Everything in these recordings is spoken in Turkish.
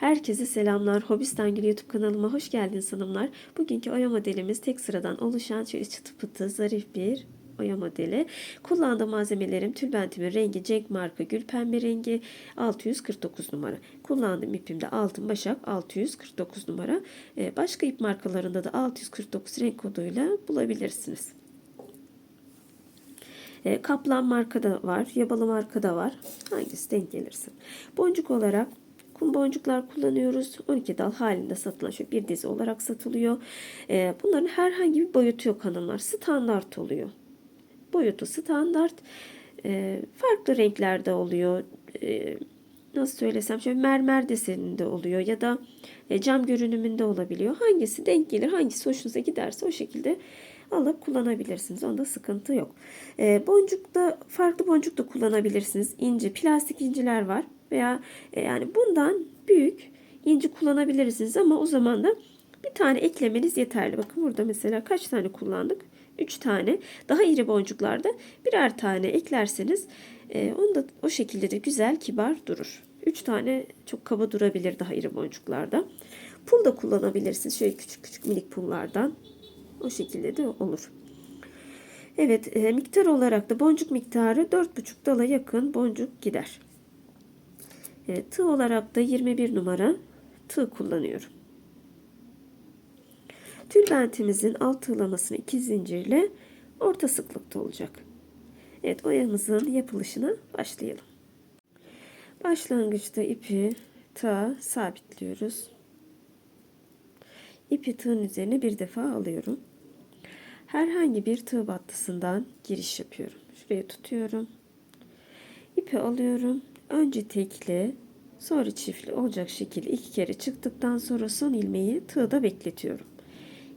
Herkese selamlar. Hobistan Gül YouTube kanalıma hoş geldiniz hanımlar. Bugünkü oya modelimiz tek sıradan oluşan şöyle çıtı pıtı zarif bir oya modeli. Kullandığım malzemelerim tülbentimin rengi Cenk marka gül pembe rengi 649 numara. Kullandığım ipim de altın başak 649 numara. Ee, Başka ip markalarında da 649 renk koduyla bulabilirsiniz. E, Kaplan markada var, yabalı markada var. Hangisi denk gelirse. Boncuk olarak kum boncuklar kullanıyoruz. 12 dal halinde satılan şu bir dizi olarak satılıyor. E, bunların herhangi bir boyutu yok hanımlar. Standart oluyor. Boyutu standart. E, farklı renklerde oluyor. E, nasıl söylesem şöyle mermer deseninde oluyor ya da e, cam görünümünde olabiliyor. Hangisi denk gelir, hangisi hoşunuza giderse o şekilde alıp kullanabilirsiniz. Onda sıkıntı yok. E, boncuk da farklı boncuk da kullanabilirsiniz. İnci, plastik inciler var veya e, yani bundan büyük inci kullanabilirsiniz ama o zaman da bir tane eklemeniz yeterli. Bakın burada mesela kaç tane kullandık? 3 tane. Daha iri boncuklarda birer tane eklerseniz e, onu da o şekilde de güzel kibar durur. 3 tane çok kaba durabilir daha iri boncuklarda. Pul da kullanabilirsiniz. Şöyle küçük küçük minik pullardan. O şekilde de olur. Evet e, miktar olarak da boncuk miktarı 4,5 dala yakın boncuk gider. E, tığ olarak da 21 numara tığ kullanıyorum. Tülbentimizin alt tığlamasını iki zincirle orta sıklıkta olacak. Evet oyamızın yapılışına başlayalım. Başlangıçta ipi tığa sabitliyoruz. İpi tığın üzerine bir defa alıyorum. Herhangi bir tığ battısından giriş yapıyorum. Şuraya tutuyorum. İpi alıyorum. Önce tekli, sonra çiftli olacak şekilde iki kere çıktıktan sonra son ilmeği tığda bekletiyorum.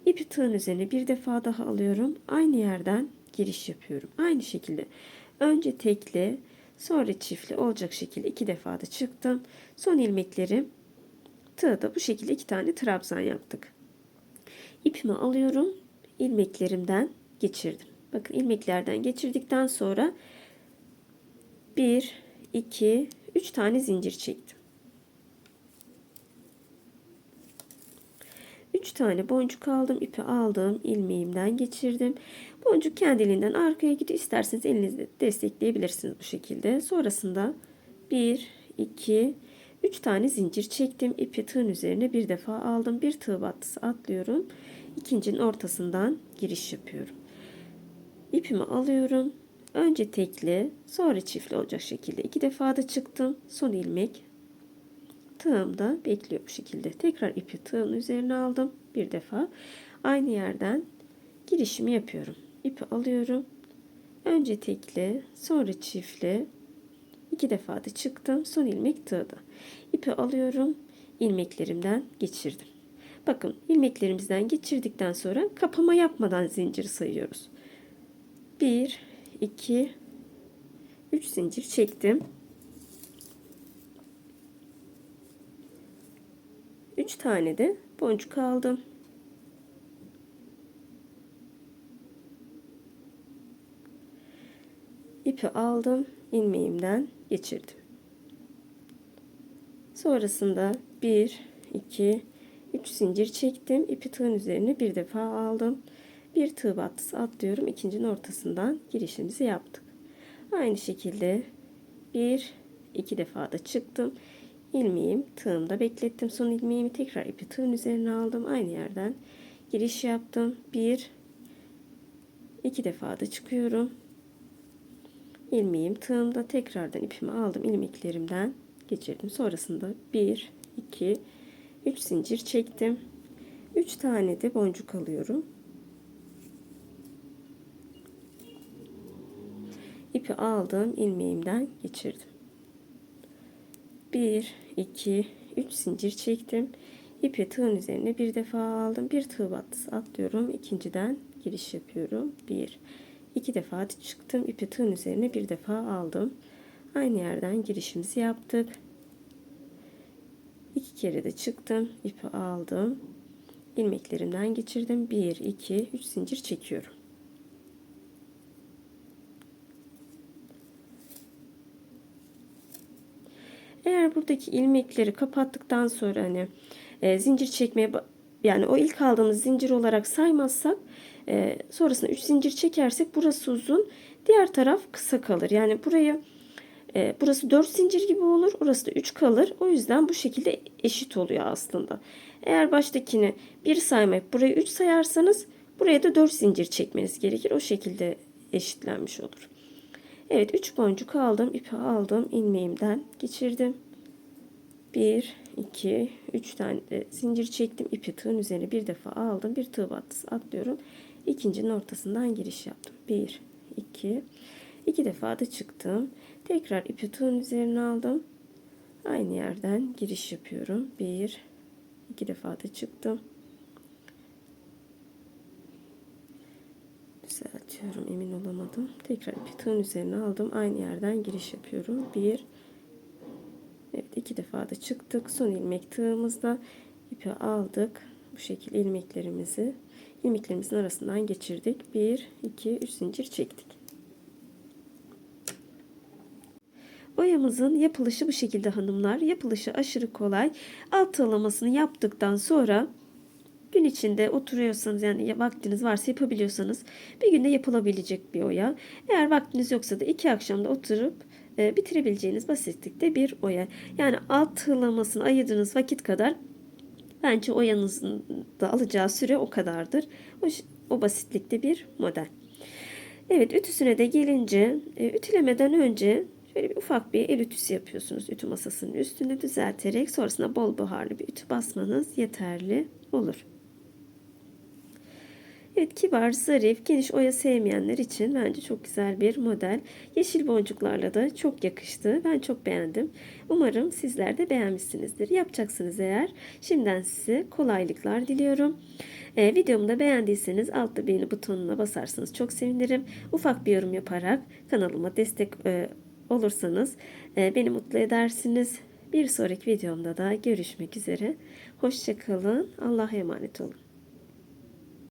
İpi tığın üzerine bir defa daha alıyorum. Aynı yerden giriş yapıyorum. Aynı şekilde önce tekli, sonra çiftli olacak şekilde iki defa da çıktım. Son ilmekleri tığda bu şekilde iki tane trabzan yaptık. İpimi alıyorum. ilmeklerimden geçirdim. Bakın ilmeklerden geçirdikten sonra 1, 2, 3 tane zincir çektim. 3 tane boncuk aldım. ipi aldım. ilmeğimden geçirdim. Boncuk kendiliğinden arkaya gidiyor. İsterseniz elinizle destekleyebilirsiniz bu şekilde. Sonrasında 1, 2, 3 tane zincir çektim. ipi tığın üzerine bir defa aldım. Bir tığ battısı atlıyorum. İkincinin ortasından giriş yapıyorum. İpimi alıyorum. Önce tekli, sonra çiftli olacak şekilde iki defa da çıktım. Son ilmek tığımda bekliyor bu şekilde. Tekrar ipi tığın üzerine aldım. Bir defa aynı yerden girişimi yapıyorum. İpi alıyorum. Önce tekli, sonra çiftli. iki defa da çıktım. Son ilmek tığda. İpi alıyorum. ilmeklerimden geçirdim. Bakın ilmeklerimizden geçirdikten sonra kapama yapmadan zincir sayıyoruz. 1 2 3 zincir çektim. 3 tane de boncuk aldım. İpi aldım, ilmeğimden geçirdim. Sonrasında 1 2 3 zincir çektim. İpi tığın üzerine bir defa aldım. Bir tığ battısı atlıyorum. İkincinin ortasından girişimizi yaptık. Aynı şekilde bir iki defa da çıktım. İlmeğim tığımda beklettim. Son ilmeğimi tekrar ipi tığın üzerine aldım. Aynı yerden giriş yaptım. Bir iki defa da çıkıyorum. İlmeğim tığımda tekrardan ipimi aldım. ilmeklerimden geçirdim. Sonrasında bir iki 3 zincir çektim. 3 tane de boncuk alıyorum. İpi aldım, ilmeğimden geçirdim. 1 2 3 zincir çektim. İpi tığın üzerine bir defa aldım. Bir tığ battısı atlıyorum. İkinciden giriş yapıyorum. 1 2 defa çıktım. İpi tığın üzerine bir defa aldım. Aynı yerden girişimizi yaptık. İki kere de çıktım. ipi aldım. ilmeklerimden geçirdim. 1, 2, 3 zincir çekiyorum. Eğer burada buradaki ilmekleri kapattıktan sonra hani e, zincir çekmeye yani o ilk aldığımız zincir olarak saymazsak e, sonrasında 3 zincir çekersek burası uzun diğer taraf kısa kalır. Yani burayı e, burası 4 zincir gibi olur orası da 3 kalır. O yüzden bu şekilde eşit oluyor aslında. Eğer baştakini 1 saymayıp burayı 3 sayarsanız buraya da 4 zincir çekmeniz gerekir. O şekilde eşitlenmiş olur. Evet 3 boncuk aldım. ipi aldım. ilmeğimden geçirdim. 1, 2, 3 tane zincir çektim. ipi tığın üzerine bir defa aldım. Bir tığ battısı atlıyorum. İkincinin ortasından giriş yaptım. 1, 2, 2 defa da çıktım. Tekrar ipi tığın üzerine aldım. Aynı yerden giriş yapıyorum. 1, 2 defa da çıktım. Düzeltiyorum emin olamadım. Tekrar ipi tığın üzerine aldım. Aynı yerden giriş yapıyorum. 1, Evet iki defa da çıktık. Son ilmek tığımızda ipi aldık. Bu şekilde ilmeklerimizi ilmeklerimizin arasından geçirdik. 1, 2, 3 zincir çektik. Oyamızın yapılışı bu şekilde hanımlar. Yapılışı aşırı kolay. Alt tığlamasını yaptıktan sonra gün içinde oturuyorsanız yani ya vaktiniz varsa yapabiliyorsanız bir günde yapılabilecek bir oya. Eğer vaktiniz yoksa da iki akşamda oturup e, bitirebileceğiniz basitlikte bir oya. Yani alt tığlamasını ayırdığınız vakit kadar bence oyanızın da alacağı süre o kadardır. O, o basitlikte bir model. Evet ütüsüne de gelince e, ütülemeden önce şöyle bir ufak bir el ütüsü yapıyorsunuz ütü masasının üstünde düzelterek sonrasında bol buharlı bir ütü basmanız yeterli olur. Evet kibar, zarif, geniş oya sevmeyenler için bence çok güzel bir model. Yeşil boncuklarla da çok yakıştı. Ben çok beğendim. Umarım sizler de beğenmişsinizdir. Yapacaksınız eğer. Şimdiden size kolaylıklar diliyorum. Ee, videomu da beğendiyseniz altta beğeni butonuna basarsanız çok sevinirim. Ufak bir yorum yaparak kanalıma destek e, olursanız e, beni mutlu edersiniz. Bir sonraki videomda da görüşmek üzere. Hoşçakalın. Allah'a emanet olun.